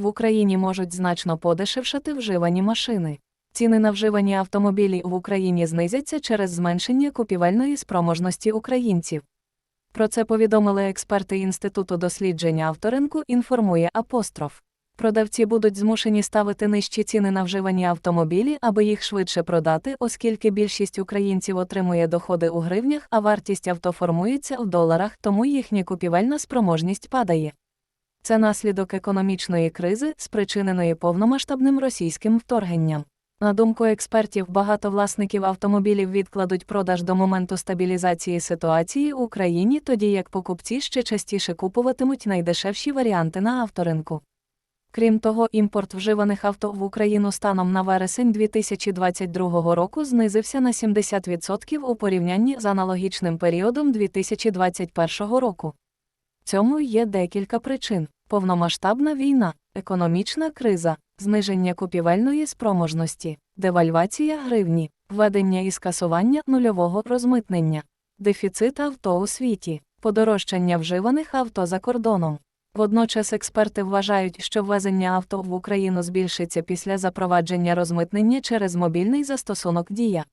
в Україні можуть значно подешевшати вживані машини. Ціни на вживані автомобілі в Україні знизяться через зменшення купівельної спроможності українців. Про це повідомили експерти Інституту дослідження авторинку, інформує апостроф. Продавці будуть змушені ставити нижчі ціни на вживані автомобілі, аби їх швидше продати, оскільки більшість українців отримує доходи у гривнях, а вартість авто формується в доларах, тому їхня купівельна спроможність падає. Це наслідок економічної кризи, спричиненої повномасштабним російським вторгненням. На думку експертів, багато власників автомобілів відкладуть продаж до моменту стабілізації ситуації у країні, тоді як покупці ще частіше купуватимуть найдешевші варіанти на авторинку. Крім того, імпорт вживаних авто в Україну станом на вересень 2022 року знизився на 70% у порівнянні з аналогічним періодом 2021 року. Цьому є декілька причин: повномасштабна війна, економічна криза, зниження купівельної спроможності, девальвація гривні, введення і скасування нульового розмитнення, дефіцит авто у світі, подорожчання вживаних авто за кордоном. Водночас експерти вважають, що ввезення авто в Україну збільшиться після запровадження розмитнення через мобільний застосунок Дія.